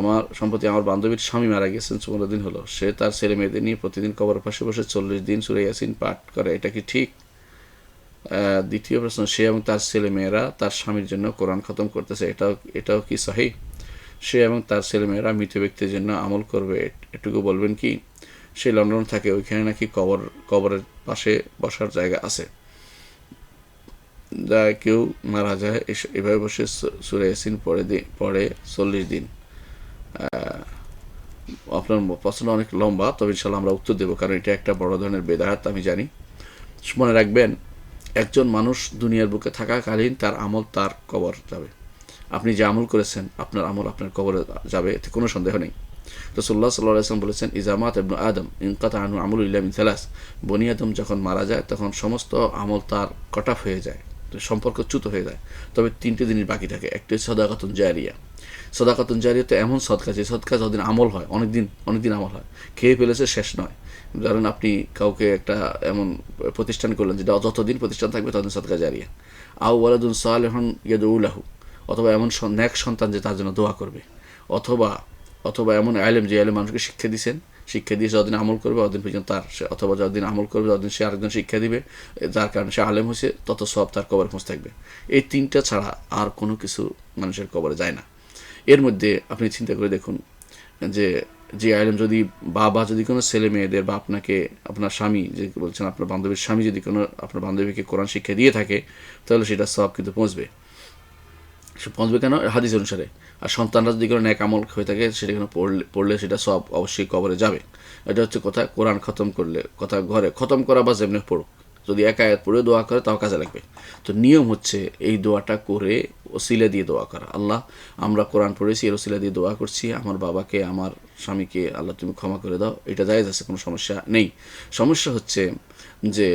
আমার সম্প্রতি আমার বান্ধবীর স্বামী মারা গেছেন পনেরো দিন হলো। সে তার ছেলে মেয়েদের নিয়ে প্রতিদিন কবরের পাশে বসে চল্লিশ দিন সুরে ইয়াসিন পাঠ করে। এটা কি ঠিক? দ্বিতীয় প্রশ্ন, সে এবং তার ছেলে মেয়েরা তার স্বামীর জন্য কোরআন খতম করতেছে, এটাও এটাও কি সহি? সে এবং তার ছেলে মেয়েরা মৃত ব্যক্তির জন্য আমল করবে এটুকু বলবেন কি? সে লন্ডন থাকে, ওইখানে নাকি কবর, কবরের পাশে বসার জায়গা আছে। যা কেউ মারা যায় এভাবে বসে সুরে ইয়াসিন পড়ে পড়ে চল্লিশ দিন। আপনার প্রশ্ন অনেক লম্বা, তবে ইনশাল্লাহ আমরা উত্তর দেবো, কারণ এটা একটা বড় ধরনের বেদাহাত, আমি জানি। মনে রাখবেন, একজন মানুষ দুনিয়ার বুকে থাকাকালীন তার আমল তার কবর যাবে। আপনি যে আমল করেছেন, আপনার আমল আপনার কবরে যাবে, এতে কোনো সন্দেহ নেই। তো রসুল্লাহ সাল্লাহ আসলাম বলেছেন ইজামাত এবনু আদম ইনকাত আনু আমুল ইল্লাম ইনসালাস বনি আদম যখন মারা যায়, তখন সমস্ত আমল তার কটাফ হয়ে যায়। সম্পর্ক চ্যুত হয়ে যায়। তবে তিনটে দিনই বাকি থাকে। একটি সদাকাতুন জারিয়া। সদাকাতুন জারিয়া তো এমন সদকা যে সদকা যতদিন আমল হয় অনেক দিন অনেক দিন আমল হয়। খেয়ে ফেলেছে, শেষ নয়। ধরেন আপনি কাউকে একটা এমন প্রতিষ্ঠান করলেন, যেটা যতদিন প্রতিষ্ঠান থাকবে, ততদিন সদকা জারিয়া। আউ ওয়ালাদুন সালেহন ইয়াদুল্লাহু অথবা এমন ন্যাক সন্তান যে তার জন্য দোয়া করবে। অথবা অথবা এমন আলেম, যে আলেম মানুষকে শিক্ষা দিয়েছেন শিক্ষা দিয়ে যতদিন আমল করবে ততদিন পর্যন্ত তার সে অথবা যতদিন আমল করবে ততদিন সে আরেকজন শিক্ষা দিবে, যার কারণে সে আলেম হয়েছে, তত সব তার কবর পৌঁছে থাকবে। এই তিনটা ছাড়া আর কোনো কিছু মানুষের কবরে যায় না। এর মধ্যে আপনি চিন্তা করে দেখুন যে যে আইলেম যদি বাবা যদি কোনো ছেলে মেয়েদের বা আপনাকে আপনার স্বামী, যে বলছেন আপনার বান্ধবীর স্বামী যদি কোনো, আপনার বান্ধবীকে কোরআন শিক্ষা দিয়ে থাকে, তাহলে সেটা সব কিন্তু পৌঁছবে। সে পৌঁছবে কেন? হাদিস অনুসারে। আর সন্তানরা যদি কোনো ন্যাক আমল হয়ে থাকে, সেটা কেন পড়লে পড়লে সেটা সব অবশ্যই কবরে যাবে। এটা হচ্ছে কথা কোরআন খতম করলে কথা ঘরে খতম করা বা যেমনি পড়ুক। যদি একা এক পড়ে দোয়া করে, তাও কাজে লাগবে। তো নিয়ম হচ্ছে এই দোয়াটা করে ওসিলা দিয়ে দোয়া করা। আল্লাহ, আমরা কোরআন পড়েছি, এর ওসিলা দিয়ে দোয়া করছি। আমার বাবাকে, আমার স্বামীকে আল্লাহ তুমি ক্ষমা করে দাও। এটা জায়েজ আছে, কোনো সমস্যা নেই। সমস্যা হচ্ছে যে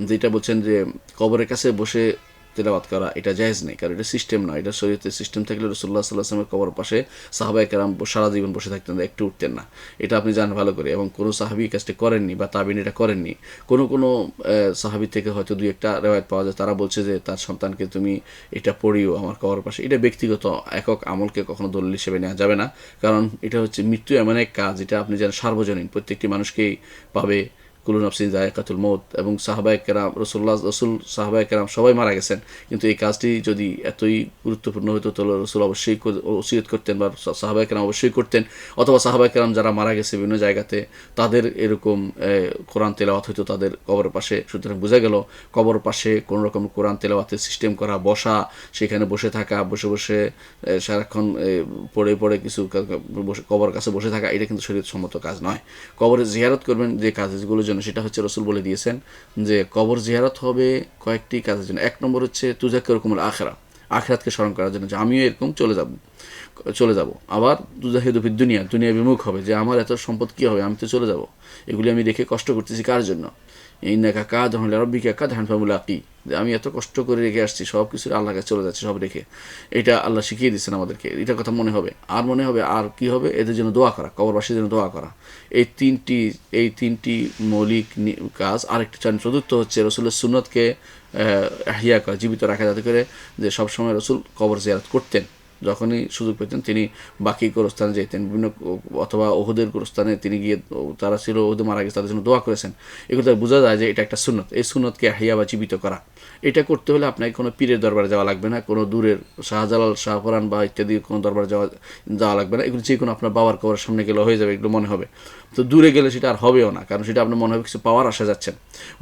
যেটা বলছেন যে কবরের কাছে বসে তেলাওয়াত করা এটা জায়েজ নেই, কারণ এটা সিস্টেম নয় এটা শরীয়তের সিস্টেম থাকলে রসুল্লাহ সাল্লাহ আসলামের কবর পাশে সাহাবাই কেরাম সারা জীবন বসে থাকতেন, একটু উঠতেন না। এটা আপনি জানেন ভালো করে, এবং কোনো সাহাবি কাজটা করেননি বা তাবিন এটা করেননি। কোনো কোনো সাহাবি থেকে হয়তো দুই একটা রেওয়ায়ত পাওয়া যায়, তারা বলছে যে তার সন্তানকে তুমি এটা পড়িও আমার কবর পাশে। এটা ব্যক্তিগত একক আমলকে কখনো দলিল হিসেবে নেওয়া যাবে না, কারণ এটা হচ্ছে মৃত্যু এমন এক কাজ, যেটা আপনি যেন সার্বজনীন, প্রত্যেকটি মানুষকেই পাবে। কুলু নফসিন জায়কাতুল মৌত এবং সাহাবায় কেরাম রসুল্লাহ রসুল, সাহাবায় কেরাম সবাই মারা গেছেন। কিন্তু এই কাজটি যদি এতই গুরুত্বপূর্ণ হতো, তাহলে রসুল অবশ্যই ওসিয়ত করতেন বা সাহাবায় কেরাম অবশ্যই করতেন। অথবা সাহাবায় কেরাম যারা মারা গেছে বিভিন্ন জায়গাতে, তাদের এরকম কোরআন তেলাওয়াত হয়তো তাদের কবরের পাশে। সুতরাং বোঝা গেল, কবর পাশে কোনো রকম কোরআন তেলাওয়াতের সিস্টেম করা, বসা, সেখানে বসে থাকা, বসে বসে সারাক্ষণ পড়ে পড়ে কিছু কবর কাছে বসে থাকা, এটা কিন্তু শরীর সম্মত কাজ নয়। কবরে জিয়ারত করবেন যে কাজগুলোর জন্য সেটা হচ্ছে রসুল বলে দিয়েছেন যে কবর জিয়ারত হবে কয়েকটি কাজের জন্য। এক নম্বর হচ্ছে তুজাকে রকমের আখরা। আখরাতকে স্মরণ করার জন্য যে আমিও এরকম চলে যাব চলে যাব। আবার দুজাহিদুফির দুনিয়া দুনিয়া বিমুখ হবে যে আমার এত সম্পদ কী হবে? আমি তো চলে যাব। এগুলি আমি রেখে কষ্ট করতেছি কার জন্য? এই না কাকা ধরুন রব্বিকে কাকা ধান ফামুলা কি যে আমি এত কষ্ট করে রেখে আসছি, সব কিছু আল্লাহ কাছে চলে যাচ্ছে, সব রেখে। এটা আল্লাহ শিখিয়ে দিচ্ছেন আমাদেরকে। এটা কথা মনে হবে। আর মনে হবে আর কি হবে? এদের জন্য দোয়া করা, কবরবাসীর জন্য দোয়া করা। এই তিনটি এই তিনটি মৌলিক কাজ, আরেকটি চান, চতুর্থ হচ্ছে রসুলের সুন্নতকে আহিয়া করা, জীবিত রাখা, যাতে করে যে সবসময় রসুল কবর জিয়ারত করতেন। যখনই সুযোগ পেতেন, তিনি বাকি গোরস্থানে যেতেন বিভিন্ন অথবা ওহুদের গোরস্থানে তিনি গিয়ে তারা ছিল ওহুদে মারা গেছে, তাদের জন্য দোয়া করেছেন। এগুলো বোঝা যায় যে এটা একটা সুন্নত। এই সুন্নতকে হাইয়া বা জীবিত করা। এটা করতে হলে আপনাকে কোনো পীরের দরবারে যাওয়া লাগবে না, কোনো দূরের শাহজালাল শাহপরান বা ইত্যাদি কোনো দরবারে যাওয়া যাওয়া লাগবে না। এগুলো যে কোনো আপনার বাবার কবরের সামনে গেলে হয়ে যাবে, এগুলো মনে হবে। তো দূরে গেলে সেটা আর হবেও না, কারণ সেটা আপনার মনে হবে কিছু পাওয়ার আসা যাচ্ছেন।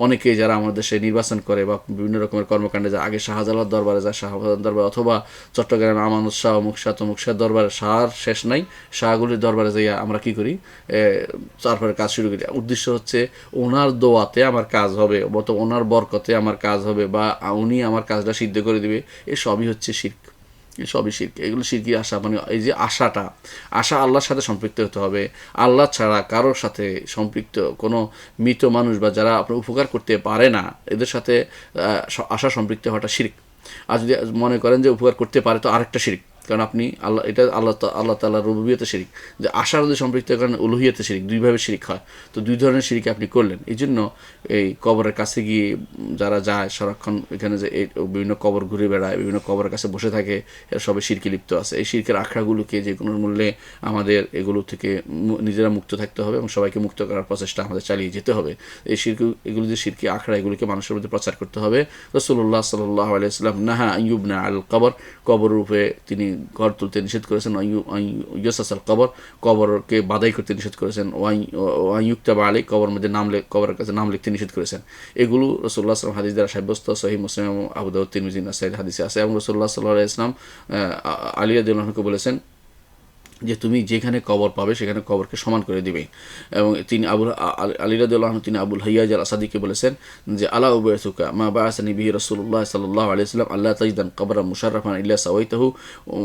অনেকে যারা আমাদের দেশে নির্বাচন করে বা বিভিন্ন রকমের কর্মকাণ্ডে যায়, আগে শাহজালাল দরবারে যায় শাহজালাল দরবার অথবা চট্টগ্রামে আমানত শাহ অমুক শাহ তমুক শাহ দরবারে শাহর শেষ নাই। শাহগুলির দরবারে যাইয়া আমরা কি করি? তারপরে কাজ শুরু করি। উদ্দেশ্য হচ্ছে ওনার দোয়াতে আমার কাজ হবে অত ওনার বরকতে আমার কাজ হবে, বা উনি আমার কাজটা সিদ্ধ করে দিবে। এ সবই হচ্ছে শির্ক। সবই শির্ক। এগুলো শিরকি আশা মানে এই যে আশাটা, আশা আল্লাহর সাথে সম্পৃক্ত হতে হবে। আল্লাহ ছাড়া কারোর সাথে সম্পৃক্ত কোনো মৃত মানুষ বা যারা আপনার উপকার করতে পারে না, এদের সাথে আশা সম্পৃক্ত হওয়াটা শির্ক। আর যদি মনে করেন যে উপকার করতে পারে, তো আরেকটা শির্ক। কারণ আপনি আল্লাহ এটা আল্লাহ আল্লাহ তাল্লাহ রুবিয়তে শিরিক। যে আশার যদি সম্পৃক্ত, কারণ উলুহিয়াতে শিরিক, দুইভাবে শিরিক হয়। তো দুই ধরনের শিরিক আপনি করলেন। এই জন্য এই কবরের কাছে গিয়ে যারা যায়, সারাক্ষণ এখানে যে বিভিন্ন কবর ঘুরে বেড়ায়, বিভিন্ন কবরের কাছে বসে থাকে, এরা সবে শিরকে লিপ্ত আছে। এই শিরকের আখড়াগুলোকে যে কোনো মূল্যে আমাদের এগুলো থেকে নিজেরা মুক্ত থাকতে হবে এবং সবাইকে মুক্ত করার প্রচেষ্টা আমাদের চালিয়ে যেতে হবে। এই শিরক, এগুলো যে শিরকি আখড়া, এগুলোকে মানুষের মধ্যে প্রচার করতে হবে। রসুল্লাহ সাল্লাহ আলাইসাল্লাম নাহা আইয়ুবনা আল কবর। কবর রূপে তিনি ঘর তুলতে নিষেধ করেছেন ইয়সাসাল কবর কবরকে বাদাই করতে নিষেধ করেছেন ওয়াইয়ুক্তা বা আলী কবর মধ্যে নাম কবরের কাছে নাম লিখতে নিষেধ করেছেন। এগুলো রসুল্লাহ আসলাম হাদিস দ্বারা সাব্যস্ত সহি মুসলিম আবুদাউদ্দিন মিজিন সাইদ হাদিসে আছে। এবং রসুল্লাহ সাল্লাহ ইসলাম আলিয়া দিনকে বলেছেন যে তুমি যেখানে কবর পাবে সেখানে কবরকে সমান করে দিবে। এবং তিনি আবুল আলিরাদুল্লাহ তিনি আবুল হাইয়াজ আল আসাদিকে বলেছেন যে, আলা উবেরতুকা মা বা আসানি বিহি রসুল্লাহ সাল্লাহ আলিয়াল্লাম আল্লাহ তাজিদান কবর মুশারফান ইল্লা সাওয়াইতাহু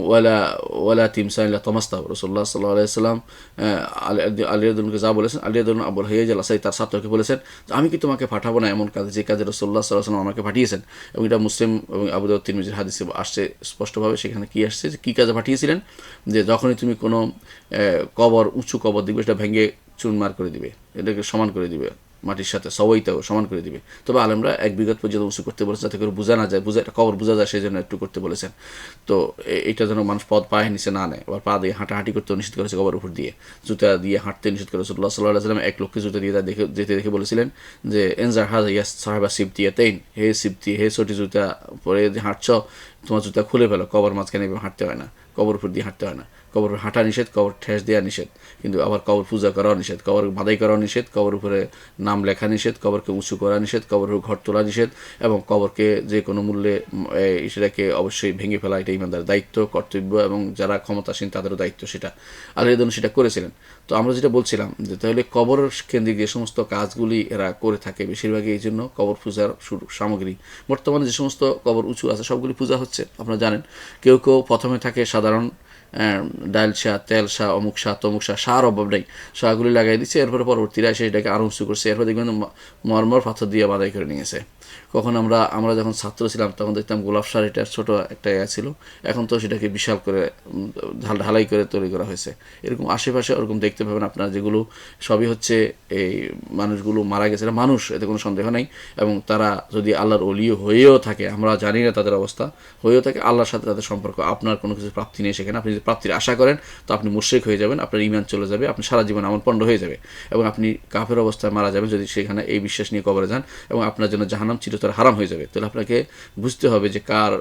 ওয়ালা ওয়ালা তিমসা ইল্লা তমাস্তাহ। রসুল্লাহ সাল্লাহ আলাইসাল্লাম আলিরাদুল্লাহকে যা বলেছেন আলিরাদুল্লাহ আবুল হাইয়াজ আল আসাদি তার ছাত্রকে বলেছেন আমি কি তোমাকে পাঠাবো না এমন কাজে, যে কাজে রসুল্লাহ সাল্লাহ সাল্লাম আমাকে পাঠিয়েছেন? এবং এটা মুসলিম এবং আবুদাউদ তিরমিজির হাদিসে আসছে স্পষ্টভাবে, সেখানে কি আসছে, যে কী কাজে পাঠিয়েছিলেন? যে, যখনই তুমি কোনো কবর, উঁচু কবর দেখবে, সেটা ভেঙে চুরমার করে দিবে। এটাকে সমান করে দিবে, মাটির সাথে, সবাইটাও সমান করে দিবে। তবে আলেমরা এক বিগত পর্যন্ত উঁচু করতে বলেছে যাতে করে বোঝা না যায়, বোঝা কবর বোঝা যায় সেই জন্য একটু করতে বলেছেন। তো এটা যেন মানুষ পদ পায়ে নিচে না নেয়, আবার পা দিয়ে হাঁটাহাঁটি করতে নিষেধ করেছে কবর উপর দিয়ে। জুতা দিয়ে হাঁটতে নিষেধ করেছে। রসুল্লাহ সাল্লাহ সাল্লাম এক লোককে জুতা দিয়ে দেখে, যেতে দেখে বলেছিলেন যে এনজার হাজ ইয়াস সাহেবা সিফতি তেইন হে সিফতি হে ছোটি জুতা পরে যে হাঁটছ, তোমার জুতা খুলে ফেলো, কবর মাঝখানে হাঁটতে হয় না, কবর উপর দিয়ে হাঁটতে হয় না। কবর হাঁটা নিষেধ, কবর ঠেস দেওয়া নিষেধ। কিন্তু আবার কবর পূজা করা নিষেধ, কবর বাদাই করা নিষেধ, কবর উপরে নাম লেখা নিষেধ, কবরকে উঁচু করা নিষেধ কবর ঘর তোলা নিষেধ এবং কবরকে যে কোনো মূল্যে সেটাকে অবশ্যই ভেঙে ফেলা, এটা ইমানদার দায়িত্ব, কর্তব্য এবং যারা ক্ষমতাসীন তাদেরও দায়িত্ব সেটা। আল্লাহ সেটা করেছিলেন। তো আমরা যেটা বলছিলাম যে তাহলে কবর কেন্দ্রিক যে সমস্ত কাজগুলি এরা করে থাকে বেশিরভাগই এই জন্য কবর পূজার সামগ্রী। বর্তমানে যে সমস্ত কবর উঁচু আছে, সবগুলি পূজা হচ্ছে, আপনারা জানেন। কেউ কেউ প্রথমে থাকে সাধারণ ডাল শাহ, তেল শাহ, অমুক শাহ, তমুক শাহ শাহর অভাব নেই। শাহগুলি লাগাই দিচ্ছে এরপরে পরবর্তীরা এসে এটাকে আরও উঁচু করছে। এরপর দেখবেন মরমর পাথর দিয়ে বাদাই করে নিয়েছে কখন আমরা আমরা যখন ছাত্র ছিলাম, তখন দেখতাম গোলাপ সার এটা ছোটো একটা ইয়া ছিল। এখন তো সেটাকে বিশাল করে ঢাল, ঢালাই করে তৈরি করা হয়েছে। এরকম আশেপাশে ওরকম দেখতে পাবেন আপনারা যেগুলো, সবই হচ্ছে এই মানুষগুলো মারা গেছে। মানুষ, এতে কোনো সন্দেহ নেই। এবং তারা যদি আল্লাহর অলিও হয়েও থাকে, আমরা জানি না তাদের অবস্থা, হয়েও থাকে, আল্লাহর সাথে তাদের সম্পর্ক। আপনার কোনো কিছু প্রাপ্তি নেই সেখানে, আপনি যদি প্রাপ্তির আশা করেন, তো আপনি মুশ্রিক হয়ে যাবেন, আপনার ইমান চলে যাবে আপনি সারা জীবন আমল পণ্ড হয়ে যাবে এবং আপনি কাফের অবস্থায় মারা যাবেন যদি সেখানে এই বিশ্বাস নিয়ে কবরে যান এবং আপনার জন্য জাহানাম চিরস্তর হারাম হয়ে যাবে। তাহলে আপনাকে বুঝতে হবে যে কার,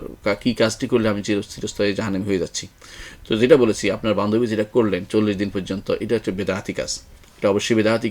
কী কাজটি করলে আমি চির, চিরস্থায়ী জাহানাম হয়ে যাচ্ছি। তো যেটা বলেছি, আপনার বান্ধবী যেটা করলেন চল্লিশ দিন পর্যন্ত, এটা হচ্ছে বেদাহাতি কাজ। এটা অবশ্যই বেদাহাতি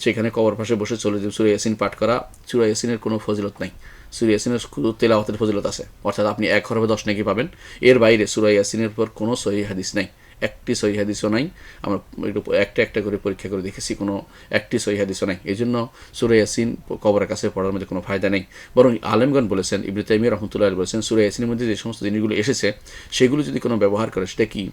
সেখানে কবর পাশে বসে চলে সুরে ইয়াসিন পাঠ করা, সুরে ইয়াসিনের কোনো ফজিলত নাই। সুরে ইয়াসিনের শুধু তেলাওয়াতের ফজিলত আছে। অর্থাৎ আপনি এক হরফে দশ নাকি পাবেন। এর বাইরে সুরা ইয়াসিনের পর কোনো সহি হাদিস নাই। একটি সহি হাদিসও নাই। আমরা একটু একটা করে পরীক্ষা করে দেখেছি, কোনো একটি সহি হাদিসও নাই। এই জন্য সুরে ইয়াসিন কবরের কাছে পড়ার মধ্যে কোনো ফায়দা নেই। বরং আলেমগণ বলেছেন, ইবনে তাইমিয়া রহমতুল্লাহ বলেছেন, সুরে ইয়াসিনের মধ্যে যে সমস্ত জিনিসগুলো এসেছে, সেগুলো যদি কোনো ব্যবহার করে, সেটা কি?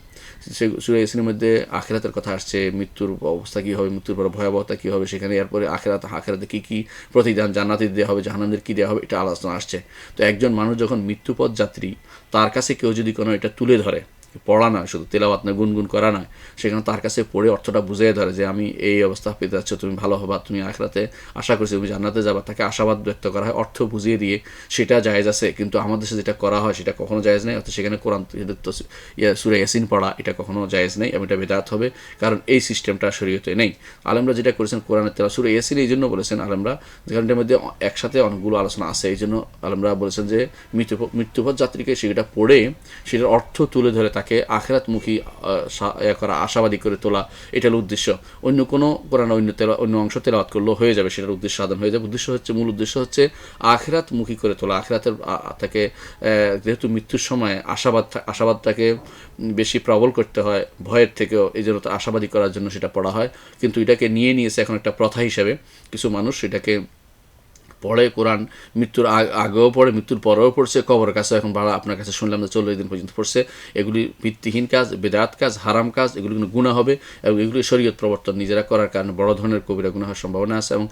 সে- সুরে ইয়াসিনের মধ্যে আখেরাতের কথা আসছে, মৃত্যুর অবস্থা কী হবে, মৃত্যুর পর ভয়াবহতা কী হবে, সেখানে এরপরে আখেরাত, আখেরাতে কী কী প্রতিদান জান্নাতি দেওয়া হবে জাহানামদের কী দেওয়া হবে, এটা আলোচনা আসছে। তো একজন মানুষ যখন মৃত্যুপথ যাত্রী তার কাছে কেউ যদি কোনো এটা তুলে ধরে পড়া নয়, শুধু তেলাওয়াত না গুনগুন করা নয়। সেখানে তার কাছে পড়ে অর্থটা বুঝিয়ে ধরে যে, আমি এই অবস্থা পেতে যাচ্ছ, তুমি ভালো হবা, তুমি আখরাতে আশা করছি তুমি জান্নাতে যাবা। তাকে আশাবাদ ব্যক্ত করা হয়, অর্থ বুঝিয়ে দিয়ে সেটা জায়েজ আছে, কিন্তু আমাদের দেশে যেটা করা হয় সেটা কখনো জায়েজ নেই, অর্থাৎ সেখানে কোরআন সুরে ইয়াসিন পড়া, এটা কখনো জায়েজ নেই, এবং এটা বেদাত হবে, কারণ এই সিস্টেমটা শরীয়তে নেই। আলমরা যেটা করেছেন কোরআনের তেলা সুরে ইয়াসিন এই জন্য বলেছেন আলমরা যেখানটার মধ্যে একসাথে অনেকগুলো আলোচনা আছে, এই জন্য আলমরা বলেছেন যে মৃত্যু মৃত্যুপথ যাত্রীকে সেটা পড়ে, সেটার অর্থ তুলে ধরে তাকে আখেরাতমুখী আহ, সা- করা আশাবাদী করে তোলা এটা হলো উদ্দেশ্য। অন্য কোনো কোরআন অন্য তেলা অন্য অংশ তেলাওয়াত করলেও হয়ে যাবে সেটার উদ্দেশ্য সাধন হয়ে যাবে। উদ্দেশ্য হচ্ছে মূল উদ্দেশ্য হচ্ছে আখেরাতমুখী করে তোলা। আখেরাতের তাকে যেহেতু মৃত্যুর সময় আশাবাদ আশাবাদটাকে বেশি প্রবল করতে হয় ভয়ের থেকেও এই জন্য আশাবাদী করার জন্য সেটা পড়া হয়। কিন্তু এটাকে নিয়ে নিয়েছে এখন একটা প্রথা হিসাবে। কিছু মানুষ সেটাকে পড়ে, কোরআন মৃত্যুর আগেও পড়ে, মৃত্যুর পরেও পড়ছে কবর কাছে এখন ভাড়া আপনার কাছে শুনলাম যে চল্লিশ দিন পর্যন্ত পড়ছে। এগুলি ভিত্তিহীন কাজ, বেদাত কাজ, হারাম কাজ, এগুলি কিন্তু গুণা হবে এবং এগুলি শরীয়ত প্রবর্তন নিজেরা করার কারণে বড় ধরনের কবিরা গুণা হওয়ার সম্ভাবনা আছে এবং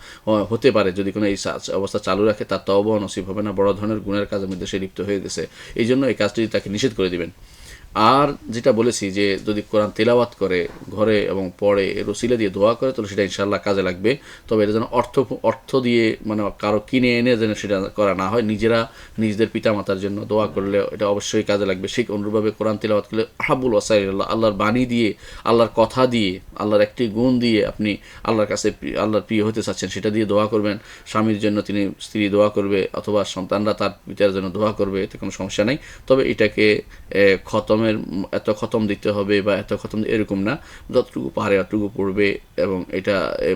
হতে পারে যদি কোনো এই অবস্থা চালু রাখে, তার তব নসিব হবে না, বড় ধরনের গুণের কাজের মধ্যে সে লিপ্ত হয়ে গেছে। এই জন্য এই কাজটি তাকে নিষেধ করে দিবেন। আর যেটা বলেছি যে যদি কোরআন তেলাওয়াত করে ঘরে এবং পড়ে রসিলা দিয়ে দোয়া করে তাহলে সেটা ইনশাল্লাহ কাজে লাগবে। তবে এটা যেন অর্থ অর্থ দিয়ে মানে কারও কিনে এনে যেন সেটা করা না হয় নিজেরা নিজেদের পিতামাতার জন্য দোয়া করলে এটা অবশ্যই কাজে লাগবে। ঠিক অনুরূপভাবে কোরআন তেলাওয়াত করলে আহাবুল ওয়াসাইল্লাহ আল্লাহর বাণী দিয়ে আল্লাহর কথা দিয়ে আল্লাহর একটি গুণ দিয়ে আপনি আল্লাহর কাছে প্রি- আল্লাহর প্রিয় হতে চাচ্ছেন সেটা দিয়ে দোয়া করবেন। স্বামীর জন্য তিনি স্ত্রী দোয়া করবে অথবা সন্তানরা তার পিতার জন্য দোয়া করবে এতে কোনো সমস্যা নেই। তবে এটাকে এ, খতমের এত খতম দিতে হবে বা এত খতম এরকম না। যতটুকু পারে অতটুকু পড়বে এবং এটা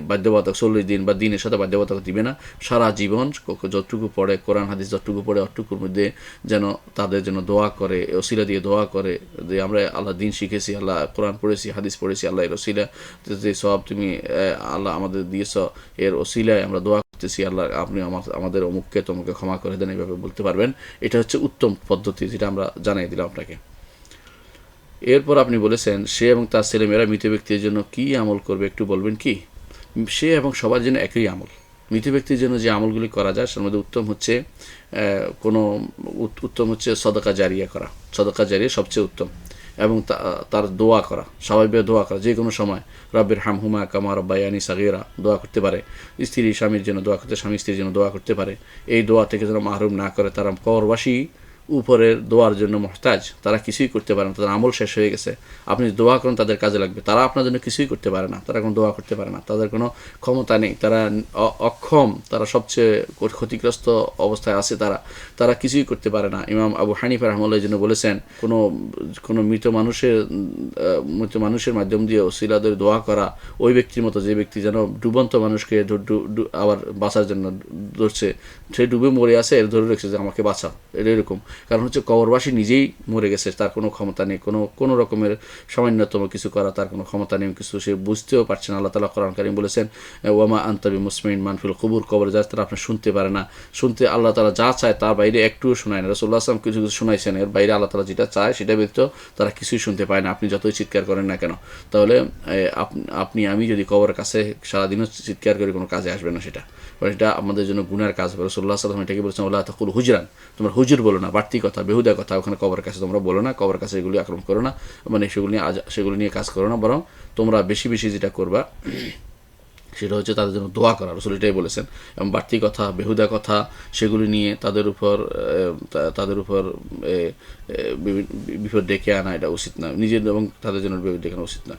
বাধ্যবাধক চল্লিশ দিন বা দিনের সাথে বাধ্যবাধক দিবে না। সারা জীবন যতটুকু পড়ে, কোরআন, হাদিস যতটুকু পড়ে, অতটুকুর মধ্যে যেন তাদের জন্য দোয়া করে ওসিলা দিয়ে দোয়া করে যে আমরা আল্লাহ দিন শিখেছি, আল্লাহ কোরআন পড়েছি, হাদিস পড়েছি, আল্লাহ এর ওসিলা যে সব তুমি আল্লাহ আমাদের দিয়েছ, এর ওসিলায় আমরা দোয়া করতেছি, আল্লাহ আপনি আমাদের অমুককে তোমাকে ক্ষমা করে দেন, এইভাবে বলতে পারবেন। এটা হচ্ছে উত্তম পদ্ধতি যেটা আমরা জানাই দিলাম আপনাকে। এরপর আপনি বলেছেন, সে এবং তার ছেলেমেয়েরা মৃত ব্যক্তির জন্য কি আমল করবে, একটু বলবেন কি? সে এবং সবার জন্য একই আমল। মৃত ব্যক্তির জন্য যে আমলগুলি করা যায় তার মধ্যে উত্তম হচ্ছে কোনো উত- উত্তম হচ্ছে সদকা জারিয়া করা। সদকা জারিয়া সবচেয়ে উত্তম। এবং তার দোয়া করা। স্বাভাবিক দোয়া করা। যে কোনো সময় রব্বের হামহুমা কামা রব্বায়ানি সাগিরা দোয়া করতে পারে। স্ত্রী স্বামীর জন্য দোয়া করতে, স্বামী স্ত্রীর জন্য দোয়া করতে পারে। এই দোয়া থেকে যেন মাহরুম না করে, তারা কবরবাসী উপরের দোয়ার জন্য মহতাজ, তারা কিছুই করতে পারে না, তাদের আমল শেষ হয়ে গেছে। আপনি দোয়া করেন, তাদের কাজে লাগবে। তারা আপনার জন্য কিছুই করতে পারে না, তারা কোনো দোয়া করতে পারে না, তাদের কোনো ক্ষমতা নেই, তারা অক্ষম, তারা সবচেয়ে ক্ষতিগ্রস্ত অবস্থায় আছে তারা তারা কিছুই করতে পারে না। ইমাম আবু হানিফা রহমুল্লাহ জন্য বলেছেন, কোনো কোনো মৃত মানুষের মৃত মানুষের মাধ্যম দিয়ে ওসিলাদের দোয়া করা, ওই ব্যক্তির মতো যে ব্যক্তি যেন ডুবন্ত মানুষকে আবার বাঁচার জন্য ধরছে সে ডুবে মরে আছে, এর ধরে রেখেছে যে আমাকে বাঁচাও এরকম। কারণ হচ্ছে কবরবাসী নিজেই মরে গেছে, তার কোনো ক্ষমতা নেই, কোনো কোনো রকমের সামান্যতম কিছু করা তার কোনো ক্ষমতা নেই, কিছু সে বুঝতেও পারছে না। আল্লাহ তালা কোরআন কারিম বলেছেন, ওয়ামা আন্তাবি মুসমিন মানফিল কবুর কবর যা তারা আপনি শুনতে পারে না। শুনতে আল্লাহ তালা যা চায় তার বাইরে একটুও শোনায় না। রসুল্লাহ আসলাম কিছু কিছু শোনাইছেন, এর বাইরে আল্লাহ তালা যেটা চায় সেটা ব্যতীত তারা কিছুই শুনতে পায় না। আপনি যতই চিৎকার করেন না কেন, তাহলে আপনি, আমি যদি কবরের কাছে সারাদিনও চিৎকার করে, কোনো কাজে আসবে না সেটা। এটা আমাদের জন্য গুনার কাজ রসুল্লাহ সাল্লাম এটাকে বলেছেন আল্লাহ তাকুল হুজরান তোমার হুজুর বলো না বাড়তি কথা বেহুদা কথা ওখানে কবর কাছে তোমরা বলো না, কবরের কাছে এগুলি আক্রমণ করো না মানে সেগুলি নিয়ে সেগুলি নিয়ে কাজ করো না, বরং তোমরা বেশি বেশি যেটা করবা, সেটা হচ্ছে তাদের জন্য দোয়া করা, রসুল এটাই বলেছেন। এবং বাড়তি কথা বেহুদা কথা সেগুলি নিয়ে তাদের উপর তাদের উপর বিপদ ডেকে আনা এটা উচিত না নিজের এবং তাদের জন্য বিপদ ডেকে আনা উচিত না